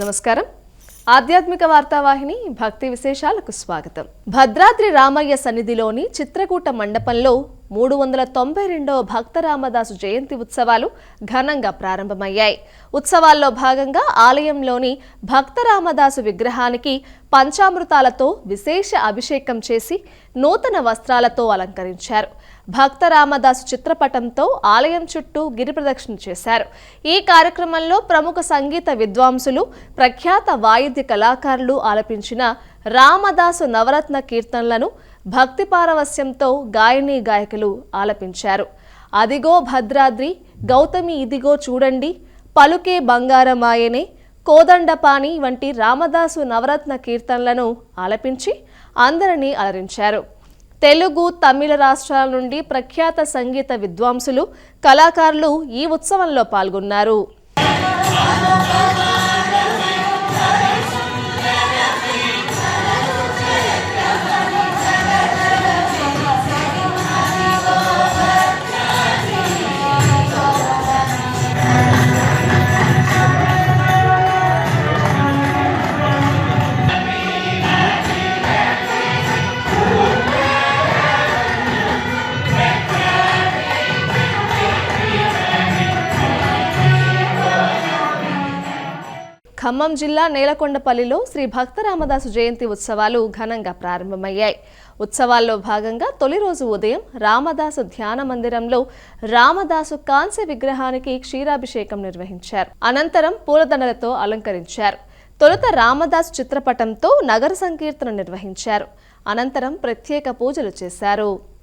నమస్కారం. ఆధ్యాత్మిక వార్తావాహిని భక్తి విశేషాలకు స్వాగతం. భద్రాద్రి రామయ్య సన్నిధిలోని చిత్రకూట మండపంలో మూడు వందల తొంభై రెండవ భక్త రామదాసు జయంతి ఉత్సవాలు ఘనంగా ప్రారంభమయ్యాయి. ఉత్సవాల్లో భాగంగా ఆలయంలోని భక్త రామదాసు విగ్రహానికి పంచామృతాలతో విశేష అభిషేకం చేసి నూతన వస్త్రాలతో అలంకరించారు. భక్త రామదాసు చిత్రపటంతో ఆలయం చుట్టూ గిరి ప్రదక్షిణ చేశారు. ఈ కార్యక్రమంలో ప్రముఖ సంగీత విద్వాంసులు ప్రఖ్యాత వాయిద్య కళాకారులు ఆలపించిన రామదాసు నవరత్న కీర్తనలను భక్తి పారవస్యంతో గాయని గాయకులు ఆలపించారు. అదిగో భద్రాద్రి గౌతమి ఇదిగో చూడండి పలుకే బంగారమాయనే కోదండపాణి వంటి రామదాసు నవరత్న కీర్తనలను ఆలపించి అందరినీ అలరించారు. తెలుగు తమిళ రాష్ట్రాల నుండి ప్రఖ్యాత సంగీత విద్వాంసులు కళాకారులు ఈ ఉత్సవంలో పాల్గొన్నారు. ఖమ్మం జిల్లా నేలకొండపల్లిలో శ్రీ భక్త రామదాసు జయంతి ఉత్సవాలు ఘనంగా ప్రారంభమయ్యాయి. ఉత్సవాల్లో భాగంగా తొలి రోజు ఉదయం రామదాసు ధ్యాన మందిరంలో రామదాసు కాంస్య విగ్రహానికి క్షీరాభిషేకం నిర్వహించారు. అనంతరం పూలదండలతో అలంకరించారు. తొలుత రామదాసు చిత్రపటంతో నగర సంకీర్తన నిర్వహించారు. అనంతరం ప్రత్యేక పూజలు చేశారు.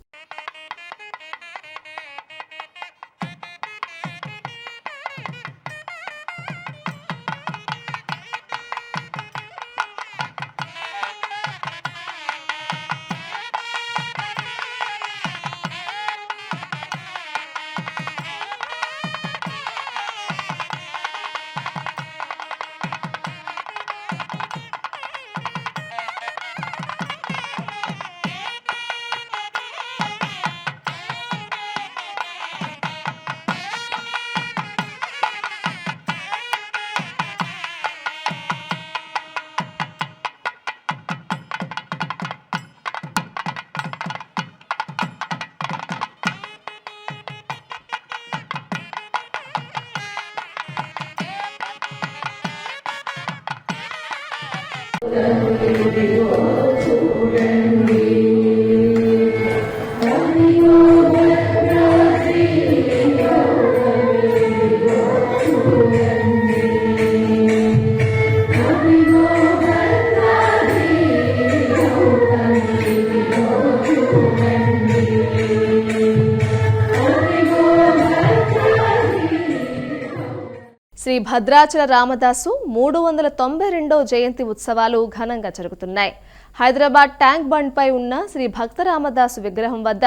శ్రీ భద్రాచల రామదాసు మూడు వందల తొంభై రెండో జయంతి ఉత్సవాలు ఘనంగా జరుగుతున్నాయి. హైదరాబాద్ ట్యాంక్ బండ్ పై ఉన్న శ్రీ భక్త రామదాసు విగ్రహం వద్ద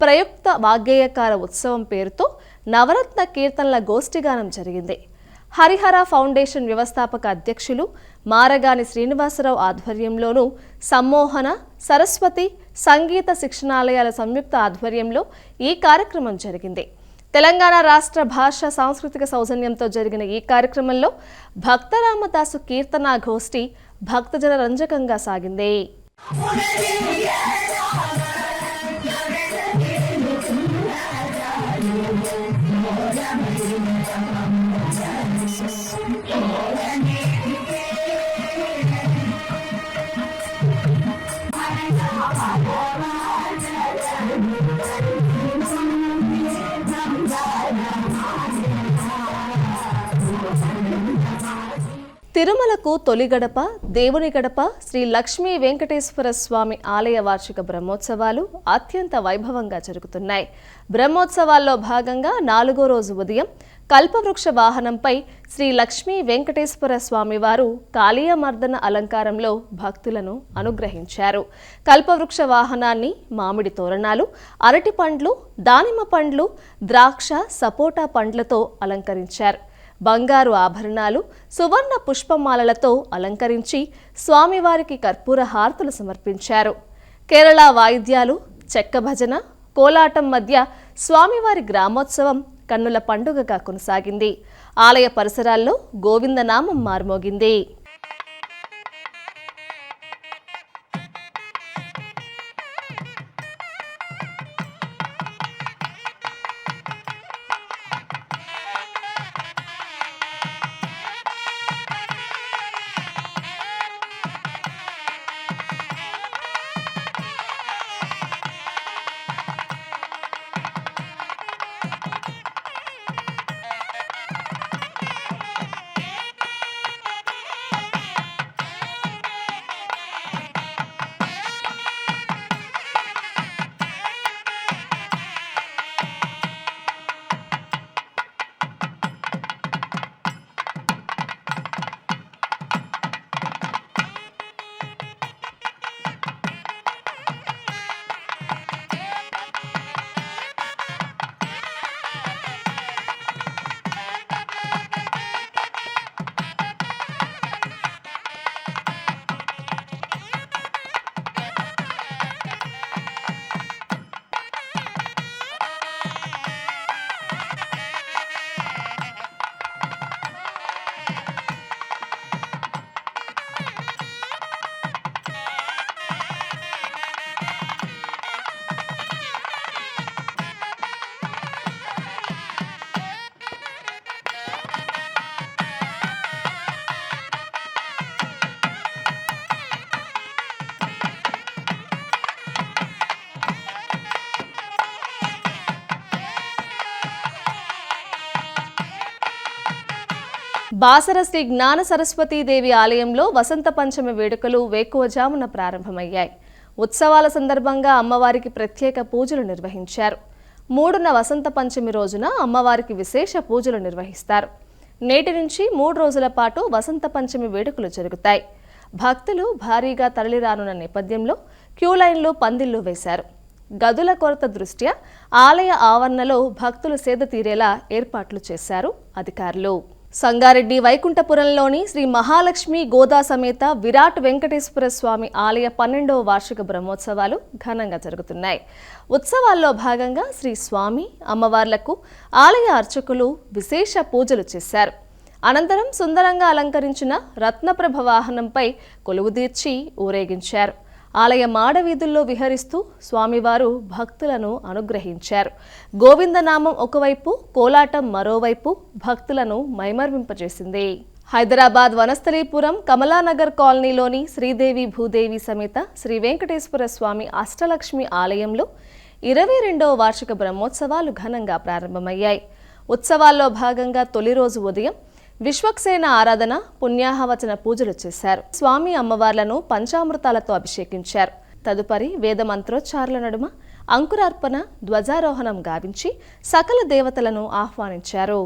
ప్రయుక్త వాగ్గేయకార ఉత్సవం పేరుతో నవరత్న కీర్తనల గోష్ఠిగానం జరిగింది. హరిహర ఫౌండేషన్ వ్యవస్థాపక అధ్యక్షులు మారగాని శ్రీనివాసరావు ఆధ్వర్యంలోనూ సమ్మోహన సరస్వతి సంగీత శిక్షణాలయాల సంయుక్త ఆధ్వర్యంలో ఈ కార్యక్రమం జరిగింది. తెలంగాణ రాష్ట్ర భాష సాంస్కృతిక సౌజన్యంతో జరిగిన ఈ కార్యక్రమంలో భక్తరామదాసు కీర్తన గోష్ఠి భక్తజన రంజకంగా సాగింది. తిరుమలకు తొలి గడప దేవుని గడప శ్రీ లక్ష్మీ వెంకటేశ్వర స్వామి ఆలయ వార్షిక బ్రహ్మోత్సవాలు అత్యంత వైభవంగా జరుగుతున్నాయి. బ్రహ్మోత్సవాల్లో భాగంగా నాలుగో రోజు ఉదయం కల్పవృక్ష వాహనంపై శ్రీ లక్ష్మీ వెంకటేశ్వర స్వామివారు కాళీయమర్దన అలంకారంలో భక్తులను అనుగ్రహించారు. కల్పవృక్ష వాహనాన్ని మామిడి తోరణాలు అరటి పండ్లు దానిమ్మ పండ్లు ద్రాక్ష సపోటా పండ్లతో అలంకరించారు. బంగారు ఆభరణాలు సువర్ణ పుష్పమాలలతో అలంకరించి స్వామివారికి కర్పూర హారతులు సమర్పించారు. కేరళ వాయిద్యాలు చెక్క భజన కోలాటం మధ్య స్వామివారి గ్రామోత్సవం కన్నుల పండుగగా కొనసాగింది. ఆలయ పరిసరాల్లో గోవిందనామం మార్మోగింది. బాసర శ్రీ జ్ఞాన సరస్వతీదేవి ఆలయంలో వసంత పంచమి వేడుకలు వేకువజామున ప్రారంభమయ్యాయి. ఉత్సవాల సందర్భంగా అమ్మవారికి ప్రత్యేక పూజలు నిర్వహించారు. మూడున వసంత పంచమి రోజున అమ్మవారికి విశేష పూజలు నిర్వహిస్తారు. నేటి నుంచి మూడు రోజుల పాటు వసంత పంచమి వేడుకలు జరుగుతాయి. భక్తులు భారీగా తరలిరానున్న నేపథ్యంలో క్యూ లైన్లు పందిళ్ళు వేశారు. గదుల కొరత దృష్ట్యా ఆలయ ఆవరణలో భక్తులు సేద తీరేలా ఏర్పాట్లు చేశారు అధికారులు. సంగారెడ్డి వైకుంఠపురంలోని శ్రీ మహాలక్ష్మి గోదా సమేత విరాట్ వెంకటేశ్వర స్వామి ఆలయ పన్నెండవ వార్షిక బ్రహ్మోత్సవాలు ఘనంగా జరుగుతున్నాయి. ఉత్సవాల్లో భాగంగా శ్రీ స్వామి అమ్మవార్లకు ఆలయ అర్చకులు విశేష పూజలు చేశారు. అనంతరం సుందరంగా అలంకరించిన రత్నప్రభ వాహనంపై కొలువుదీర్చి ఊరేగించారు. ఆలయ మాడవీధుల్లో విహరిస్తూ స్వామివారు భక్తులను అనుగ్రహించారు. గోవిందనామం ఒకవైపు కోలాటం మరోవైపు భక్తులను మైమర్వింపజేసింది హైదరాబాద్ వనస్థలీపురం కమలానగర్ కాలనీలోని శ్రీదేవి భూదేవి సమేత శ్రీ వెంకటేశ్వర స్వామి అష్టలక్ష్మి ఆలయంలో ఇరవై రెండవ వార్షిక బ్రహ్మోత్సవాలు ఘనంగా ప్రారంభమయ్యాయి. ఉత్సవాల్లో భాగంగా తొలి రోజు ఉదయం విశ్వక్సేన ఆరాధన పుణ్యాహవచన పూజలు చేశారు. స్వామి అమ్మవార్లను పంచామృతాలతో అభిషేకించారు. తదుపరి వేద మంత్రోచ్చారుల నడుమ అంకురార్పణ ధ్వజారోహణం గావించి సకల దేవతలను ఆహ్వానించారు.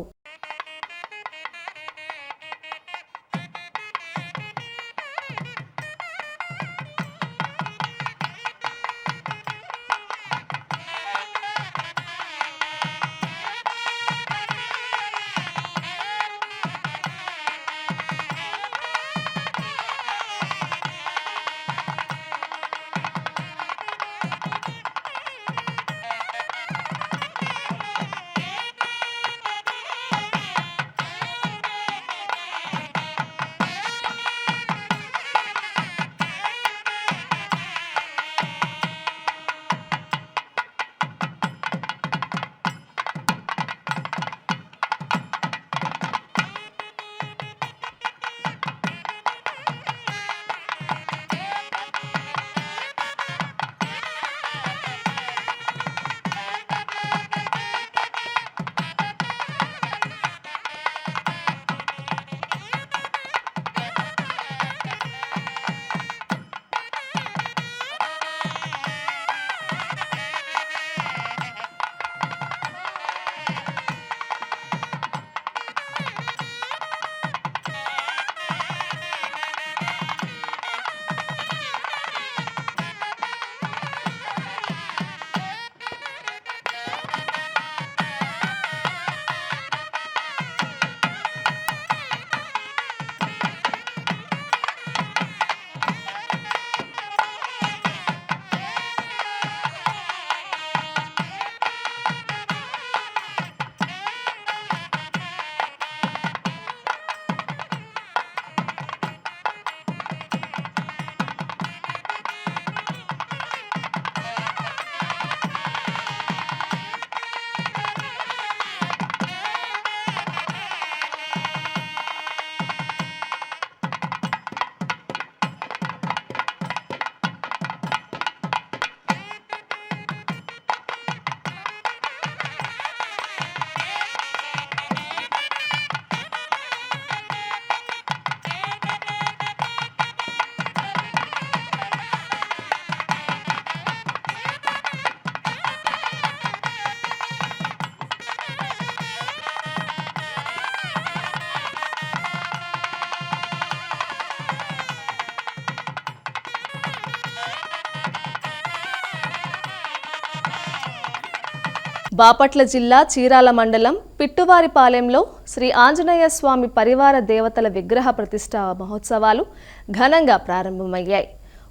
బాపట్ల జిల్లా చీరాల మండలం పిట్టువారిపాలెంలో శ్రీ ఆంజనేయ స్వామి పరివార దేవతల విగ్రహ ప్రతిష్ట మహోత్సవాలు ఘనంగా ప్రారంభమయ్యాయి.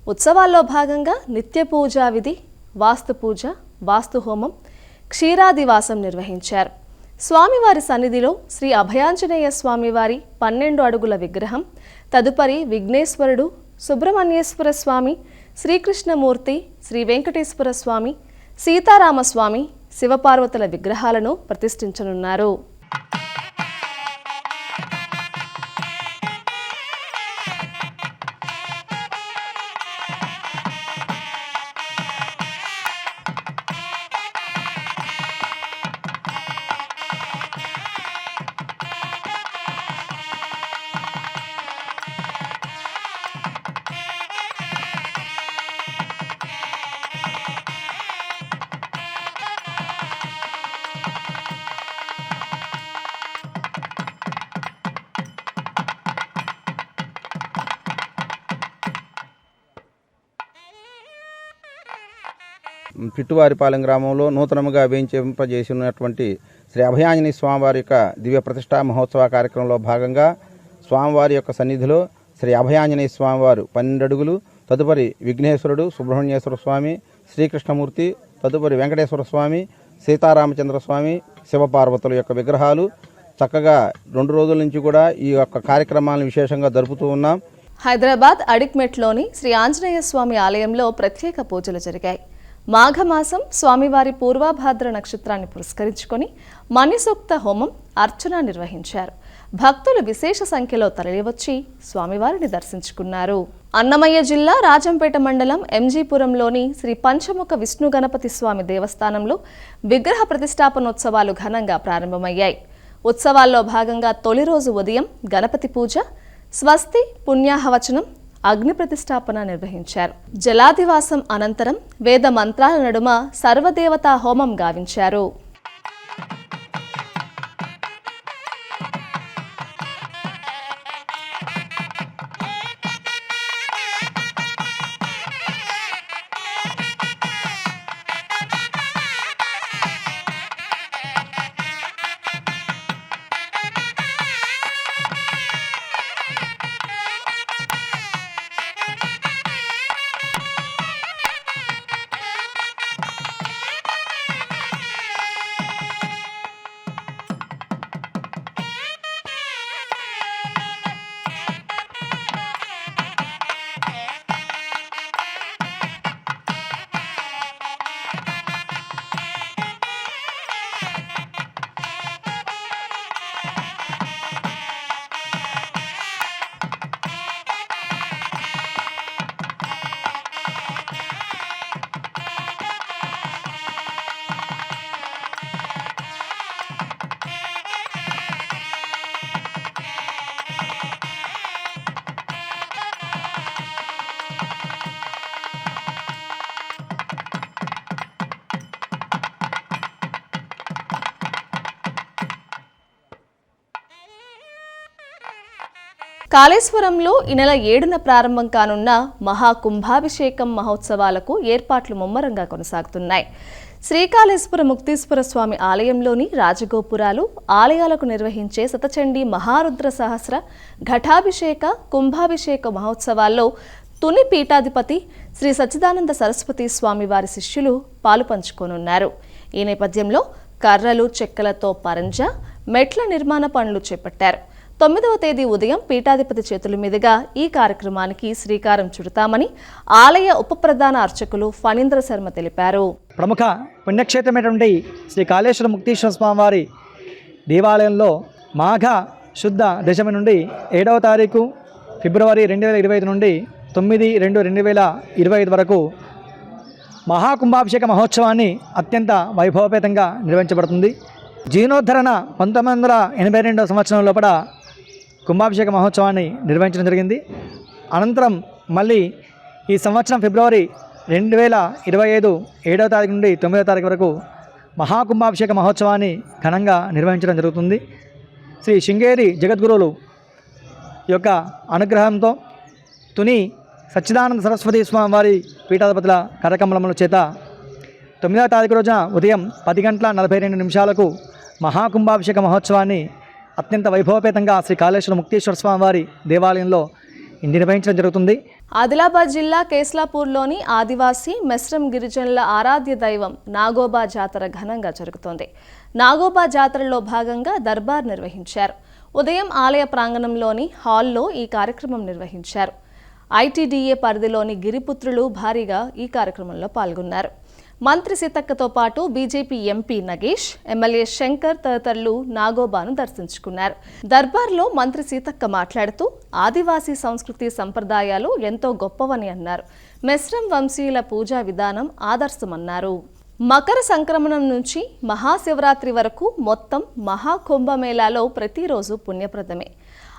ఉత్సవాల్లో భాగంగా నిత్య పూజా విధి వాస్తు పూజ వాస్తు హోమం క్షీరాదివాసం నిర్వహించారు. స్వామివారి సన్నిధిలో శ్రీ అభయాంజనేయ స్వామివారి పన్నెండు అడుగుల విగ్రహం తదుపరి విఘ్నేశ్వరుడు సుబ్రహ్మణ్యేశ్వర స్వామి శ్రీకృష్ణమూర్తి శ్రీ వెంకటేశ్వర స్వామి సీతారామస్వామి శివపార్వతుల విగ్రహాలను ప్రతిష్ఠించనున్నారు. పిట్టువారిపాలెం గ్రామంలో నూతనముగా వేయించింపజేసినటువంటి శ్రీ అభయాంజనేయ స్వామివారి యొక్క దివ్య ప్రతిష్టా మహోత్సవ కార్యక్రమంలో భాగంగా స్వామివారి యొక్క సన్నిధిలో శ్రీ అభయాంజనేయ స్వామివారు పన్నెండు అడుగులు తదుపరి విఘ్నేశ్వరుడు సుబ్రహ్మణ్యేశ్వర స్వామి శ్రీకృష్ణమూర్తి తదుపరి వెంకటేశ్వర స్వామి సీతారామచంద్ర స్వామి శివపార్వతుల యొక్క విగ్రహాలు. చక్కగా రెండు రోజుల నుంచి కూడా ఈ యొక్క కార్యక్రమాలను విశేషంగా జరుపుతూ ఉన్నాం. హైదరాబాద్ అడిక్మెట్లోని శ్రీ ఆంజనేయ స్వామి ఆలయంలో ప్రత్యేక పూజలు జరిగాయి. మాఘమాసం స్వామివారి పూర్వాభాద్ర నక్షత్రాన్ని పురస్కరించుకొని మణిసూక్త హోమం అర్చన నిర్వహించారు. భక్తులు విశేష సంఖ్యలో తరలివచ్చి స్వామివారిని దర్శించుకున్నారు. అన్నమయ్య జిల్లా రాజంపేట మండలం ఎంజీపురంలోని శ్రీ పంచముఖ విష్ణు గణపతి స్వామి దేవస్థానంలో విగ్రహ ప్రతిష్టాపనోత్సవాలు ఘనంగా ప్రారంభమయ్యాయి. ఉత్సవాల్లో భాగంగా తొలి రోజు ఉదయం గణపతి పూజ స్వస్తి పుణ్యాహవచనం అగ్ని ప్రతిష్టాపన నిర్వహించారు. జలాధివాసం అనంతరం వేద మంత్రాల నడుమ సర్వదేవతా హోమం గావించారు. కాళేశ్వరంలో ఈ నెల ఏడున ప్రారంభం కానున్న మహాకుంభాభిషేకం మహోత్సవాలకు ఏర్పాట్లు ముమ్మరంగా కొనసాగుతున్నాయి. శ్రీకాళేశ్వర ముక్తీశ్వర స్వామి ఆలయంలోని రాజగోపురాలు ఆలయాలకు నిర్వహించే శతచండీ మహారుద్ర సహస్ర ఘటాభిషేక కుంభాభిషేక మహోత్సవాల్లో తుని పీఠాధిపతి శ్రీ సచ్చిదానంద సరస్వతి స్వామి వారి శిష్యులు పాలు పంచుకోనున్నారు. ఈ నేపథ్యంలో కర్రలు చెక్కలతో పరంజ మెట్ల నిర్మాణ పనులు చేపట్టారు. తొమ్మిదవ తేదీ ఉదయం పీఠాధిపతి చేతుల మీదుగా ఈ కార్యక్రమానికి శ్రీకారం చుడతామని ఆలయ ఉప ప్రధాన అర్చకులు ఫణీంద్ర శర్మ తెలిపారు. ప్రముఖ పుణ్యక్షేత్రమైనటువంటి శ్రీ కాళేశ్వర ముక్తీశ్వర స్వామివారి దేవాలయంలో మాఘ శుద్ధ దశమి నుండి ఏడవ తారీఖు ఫిబ్రవరి రెండు వేల ఇరవై ఐదు నుండి తొమ్మిది రెండు రెండు వేల ఇరవై ఐదు వరకు మహాకుంభాభిషేక మహోత్సవాన్ని అత్యంత వైభవపేతంగా నిర్వహించబడుతుంది. జీర్ణోద్ధరణ పంతొమ్మిది వందల ఎనభై రెండవ సంవత్సరం లోపల కుంభాభిషేక మహోత్సవాన్ని నిర్వహించడం జరిగింది. అనంతరం మళ్ళీ ఈ సంవత్సరం ఫిబ్రవరి రెండు వేల ఇరవై ఐదు ఏడవ తారీఖు నుండి తొమ్మిదవ తారీఖు వరకు మహాకుంభాభిషేక మహోత్సవాన్ని ఘనంగా నిర్వహించడం జరుగుతుంది. శ్రీ శృంగేరి జగద్గురువులు యొక్క అనుగ్రహంతో తుని సచ్చిదానంద సరస్వతి స్వామి వారి పీఠాధిపతుల కార్యక్రమముల చేత తొమ్మిదవ తారీఖు రోజున ఉదయం పది గంటల నలభై రెండు నిమిషాలకు మహాకుంభాభిషేక మహోత్సవాన్ని అత్యంత వైభవపేతంగా శ్రీ కాళేశ్వర ముక్తేశ్వర స్వామివారి దేవాలయంలో నిర్వహించడం జరుగుతుంది. ఆదిలాబాద్ జిల్లా కేస్లాపూర్లోని ఆదివాసీ మెస్రం గిరిజనుల ఆరాధ్య దైవం నాగోబా జాతర ఘనంగా జరుగుతోంది. నాగోబా జాతరలో భాగంగా దర్బార్ నిర్వహించారు. ఉదయం ఆలయ ప్రాంగణంలోని హాల్లో ఈ కార్యక్రమం నిర్వహించారు. ఐటీడీఏ పరిధిలోని గిరిపుత్రులు భారీగా ఈ కార్యక్రమంలో పాల్గొన్నారు. మంత్రి సీతక్కతో పాటు BJP MP Nagesh MLA Shankar తదితరులు నాగోబాను దర్శించుకున్నారు. దర్బార్లో మంత్రి సీతక్క మాట్లాడుతూ ఆదివాసీ సంస్కృతి సంప్రదాయాలు ఎంతో గొప్పవని అన్నారు. మెస్రం వంశీయుల పూజా విధానం ఆదర్శమన్నారు. మకర సంక్రమణం నుంచి మహాశివరాత్రి వరకు మొత్తం మహాకుంభమేళాలో ప్రతిరోజు పుణ్యప్రదమే.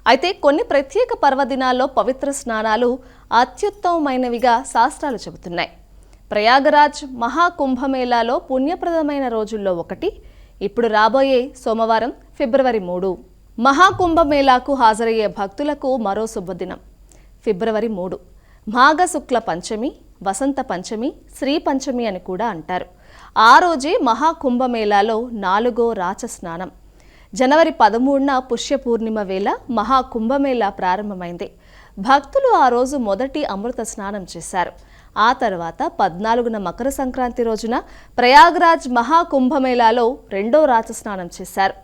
అయితే కొన్ని ప్రత్యేక పర్వదినాల్లో పవిత్ర స్నానాలు అత్యుత్తమమైనవిగా శాస్త్రాలు చెబుతున్నాయి. ప్రయాగరాజ్ మహాకుంభమేళాలో పుణ్యప్రదమైన రోజుల్లో ఒకటి. ఇప్పుడు రాబోయే సోమవారం ఫిబ్రవరి మూడు. మహాకుంభమేళాకు హాజరయ్యే భక్తులకు మరో శుభదినం. ఫిబ్రవరి మూడు. మాఘ శుక్ల పంచమి వసంత పంచమి శ్రీ పంచమి అని కూడా అంటారు. ఆ రోజే మహాకుంభమేళాలో నాలుగో రాచ స్నానం జనవరి పదమూడున పుష్య పూర్ణిమ వేళ మహాకుంభమేళా ప్రారంభమైంది. భక్తులు ఆ రోజు మొదటి అమృత స్నానం చేశారు. ఆ తర్వాత పద్నాలుగున మకర సంక్రాంతి రోజున ప్రయాగ్రాజ్ మహాకుంభమేళాలో రెండో రాచ స్నానం చేశారు.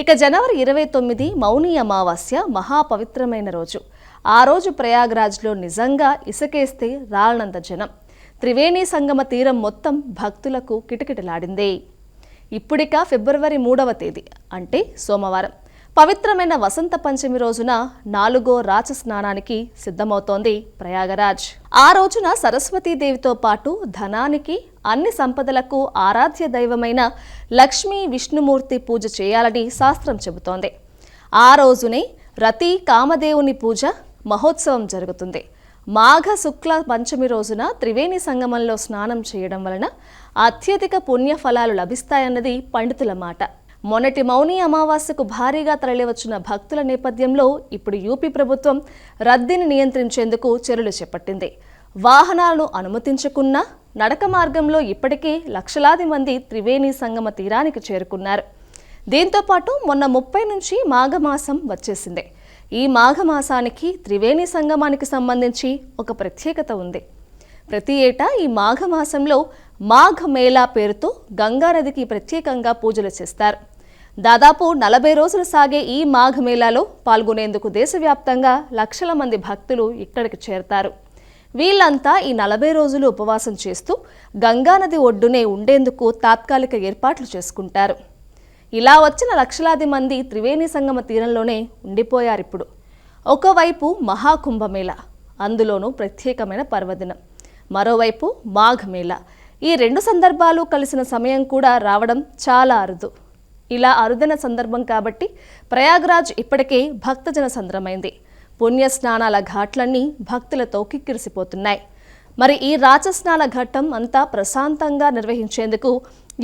ఇక జనవరి ఇరవై తొమ్మిది మౌని అమావాస్య మహాపవిత్రమైన రోజు. ఆ రోజు ప్రయాగ్రాజ్లో నిజంగా ఇసుకేస్తే రాలనంత జనం. త్రివేణి సంగమ తీరం మొత్తం భక్తులకు కిటకిటలాడిందే. ఇప్పుడిక ఫిబ్రవరి మూడవ తేదీ అంటే సోమవారం. పవిత్రమైన వసంత పంచమి రోజున నాలుగో రాచ స్నానానికి సిద్ధమవుతోంది ప్రయాగరాజ్. ఆ రోజున సరస్వతీదేవితో పాటు ధనానికి అన్ని సంపదలకు ఆరాధ్య దైవమైన లక్ష్మీ విష్ణుమూర్తి పూజ చేయాలని శాస్త్రం చెబుతోంది. ఆ రోజునే రతి కామదేవుని పూజ మహోత్సవం జరుగుతుంది. మాఘ శుక్ల పంచమి రోజున త్రివేణి సంగమంలో స్నానం చేయడం వలన అత్యధిక పుణ్యఫలాలు లభిస్తాయన్నది పండితుల మాట. మొన్నటి మౌని అమావాస్యకు భారీగా తరలివచ్చిన భక్తుల నేపథ్యంలో ఇప్పుడు యూపీ ప్రభుత్వం రద్దీని నియంత్రించేందుకు చర్యలు చేపట్టింది. వాహనాలను అనుమతించకున్నా నడక మార్గంలో ఇప్పటికే లక్షలాది మంది త్రివేణి సంగమ తీరానికి చేరుకున్నారు. దీంతో పాటు మొన్న ముప్పై నుంచి మాఘమాసం వచ్చేసింది. ఈ మాఘమాసానికి త్రివేణి సంగమానికి సంబంధించి ఒక ప్రత్యేకత ఉంది. ప్రతి ఏటా ఈ మాఘమాసంలో మాఘ మేళా పేరుతో గంగానదికి ప్రత్యేకంగా పూజలు చేస్తారు. దాదాపు నలభై రోజులు సాగే ఈ మాఘ మేళాలో పాల్గొనేందుకు దేశవ్యాప్తంగా లక్షల మంది భక్తులు ఇక్కడికి చేరతారు. వీళ్ళంతా ఈ నలభై రోజులు ఉపవాసం చేస్తూ గంగానది ఒడ్డునే ఉండేందుకు తాత్కాలిక ఏర్పాట్లు చేసుకుంటారు. ఇలా వచ్చిన లక్షలాది మంది త్రివేణి సంగమ తీరంలోనే ఉండిపోయారు ఇప్పుడు. ఒకవైపు మహాకుంభమేళ అందులోనూ ప్రత్యేకమైన పర్వదినం. మరోవైపు మాఘమేళ. ఈ రెండు సందర్భాలు కలిసిన సమయం కూడా రావడం చాలా అరుదు. ఇలా అరుదైన సందర్భం కాబట్టి ప్రయాగ్రాజ్ ఇప్పటికే భక్తజన సంద్రమైంది. పుణ్య స్నానాల ఘాట్లన్నీ భక్తులతో కిక్కిరిసిపోతున్నాయి. మరి ఈ రాచస్నాన ఘట్టం అంతా ప్రశాంతంగా నిర్వహించేందుకు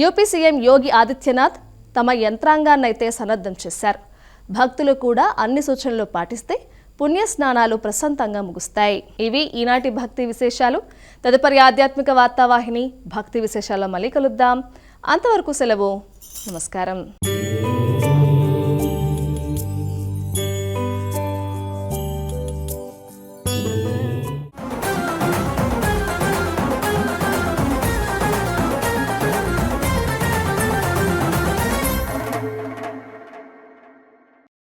యూపీ సీఎం యోగి ఆదిత్యనాథ్ తమ యంత్రాంగాన్నైతే సన్నద్ధం చేశారు. భక్తులు కూడా అన్ని సూచనలు పాటిస్తే పుణ్య స్నానాలు ప్రశాంతంగా ముగుస్తాయి. ఇవి ఈనాటి భక్తి విశేషాలు. తదుపరి ఆధ్యాత్మిక వార్తావాహిని భక్తి విశేషాల్లో మళ్ళీ కలుద్దాం. అంతవరకు సెలవు. నమస్కారం